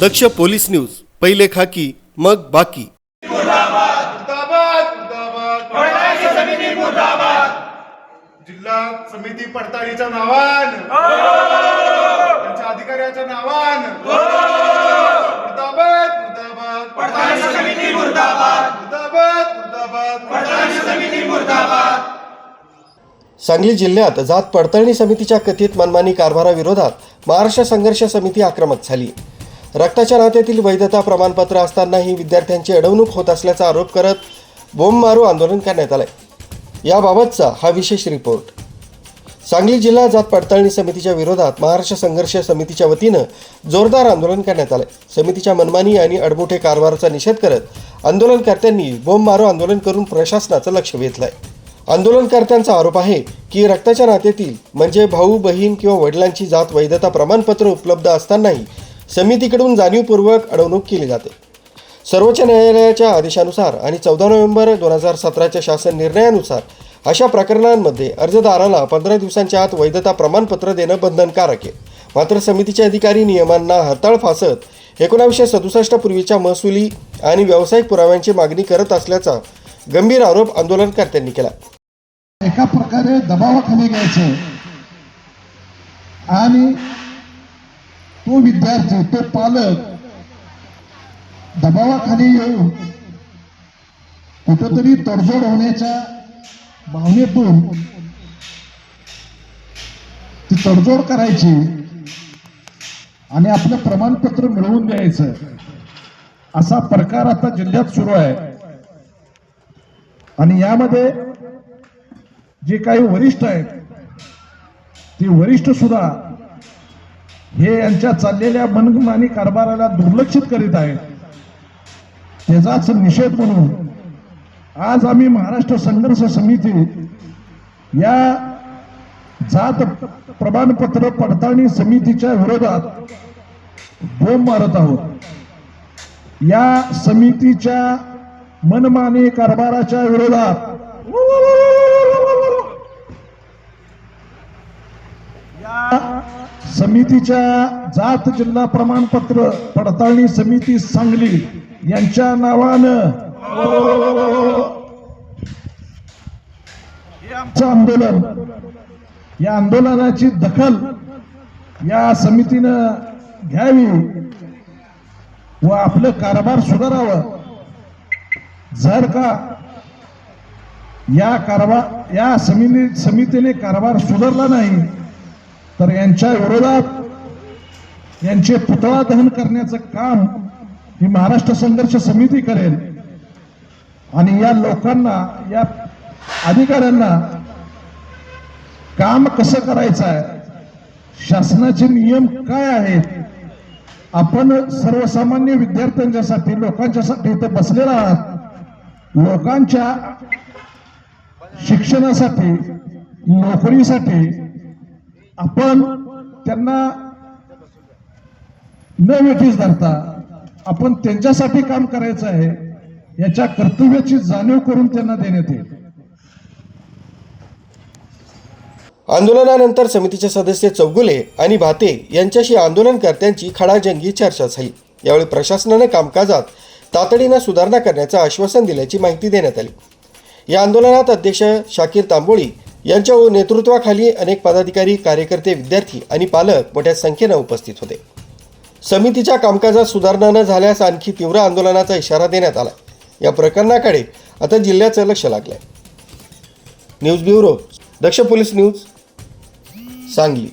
दक्ष police news पहिले खाकी मग बाकी. मुर्दाबाद मुर्दाबाद. जिल्हा समिती पडताळीच्या नावान. त्यांच्या अधिकाऱ्याच्या नावान. मुर्दाबाद मुर्दाबाद. पडताळी समिती मुर्दाबाद. मुर्दाबाद. सांगली जिल्ह्यात जात पडताळणी समितीच्या कथित मनमानी कारभाराविरोधात महाराष्ट्र संघर्ष समिती आक्रमक झाली. रक्ताच्या नात्यातील वैधता प्रमाणपत्र असतानाही विद्यार्थ्यांची अडवणूक होत असल्याचा आरोप करत बोंबमारू आंदोलन करण्यात आलंय. याबाबतचा हा विशेष रिपोर्ट. सांगली जिल्हा जात पडताळणी समितीच्या विरोधात महाराष्ट्र संघर्ष समितीच्या वतीनं जोरदार आंदोलन करण्यात आलंय. समितीच्या मनमानी आणि अडमुठे कारभाराचा निषेध करत आंदोलनकर्त्यांनी बोंबमारू आंदोलन करून प्रशासनाचं लक्ष वेधलंय. आंदोलनकर्त्यांचा आरोप आहे की रक्ताच्या नात्यातील म्हणजे भाऊ बहीण किंवा वडिलांची जात वैधता प्रमाणपत्र उपलब्ध असतानाही समितीकडून जाणीवपूर्वक अडवणूक केली जाते. सर्वोच्च न्यायालयाच्या आदेशानुसार आणि चौदा नोव्हेंबर दोन हजार सतराच्या शासन निर्णयानुसार अशा प्रकरणांमध्ये अर्जदाराला पंधरा दिवसांच्या आत वैधता प्रमाणपत्र देणं बंधनकारक आहे. मात्र समितीचे अधिकारी नियमांना हरताळ फासत एकोणावीसशे सदुसष्ट पूर्वीच्या महसुली आणि व्यावसायिक पुराव्यांची मागणी करत असल्याचा गंभीर आरोप आंदोलनकर्त्यांनी केला. एका प्रकारे दबावाखाली घ्यायचं आणि तो विद्यार्थी तो पालक दबावाखाली येऊन कुठंतरी तडजोड होण्याच्या भावनेतून ती तडजोड करायची आणि आपलं प्रमाणपत्र मिळवून द्यायचं. असा प्रकार आता जिल्ह्यात सुरू आहे. आणि यामध्ये जे काही वरिष्ठ आहेत ते वरिष्ठ सुद्धा हे यांच्या चाललेल्या मनमानी कारभाराला दुर्लक्षित करीत आहेत. त्याचाच निषेध म्हणून आज आम्ही महाराष्ट्र संघर्ष समिती या जात प्रमाणपत्र पडताळणी समितीच्या विरोधात बोंब मारत आहोत. या समितीच्या मनमानी कारभाराच्या विरोधात या समितीच्या जात जिल्हा प्रमाणपत्र पडताळणी समिती सांगली यांच्या नावानं आमचं आंदोलन. या आंदोलनाची दखल या समितीनं घ्यावी व आपलं कारभार सुधारावं. जर का या कारभार या समिती समितीने कारभार सुधारला नाही तर यांच्या विरोधात यांचे पुतळा दहन करण्याचं काम ही महाराष्ट्र संघर्ष समिती करेल. आणि या लोकांना या अधिकाऱ्यांना काम कसं करायचं आहे? शासनाचे नियम काय आहेत? आपण सर्वसामान्य विद्यार्थ्यांच्यासाठी लोकांच्यासाठी इथे बसलेला आहात. लोकांच्या शिक्षणासाठी नोकरीसाठी आपण त्यांना न वेठीस धरता आपण त्यांच्यासाठी काम करायचं आहे याच्या कर्तव्याची जाणीव करून त्यांना देण्यात येईल. आंदोलनानंतर समितीचे सदस्य चौगुले आणि भाते यांच्याशी आंदोलनकर्त्यांची खडाजंगी चर्चा झाली. यावेळी प्रशासनानं कामकाजात तातडीनं सुधारणा करण्याचं आश्वासन दिल्याची माहिती देण्यात आली. या आंदोलनात अध्यक्ष शाकीर तांबोळी यांच्या नेतृत्वाखाली अनेक पदाधिकारी कार्यकर्ते विद्यार्थी आणि पालक मोठ्या संख्येनं उपस्थित होते. समितीच्या कामकाजात सुधारणा न झाल्यास आणखी तीव्र आंदोलनाचा इशारा देण्यात आला या प्रकरणाकडे आता जिल्ह्याचं लक्ष लागलंय. News bureau Daksh police news Sangli.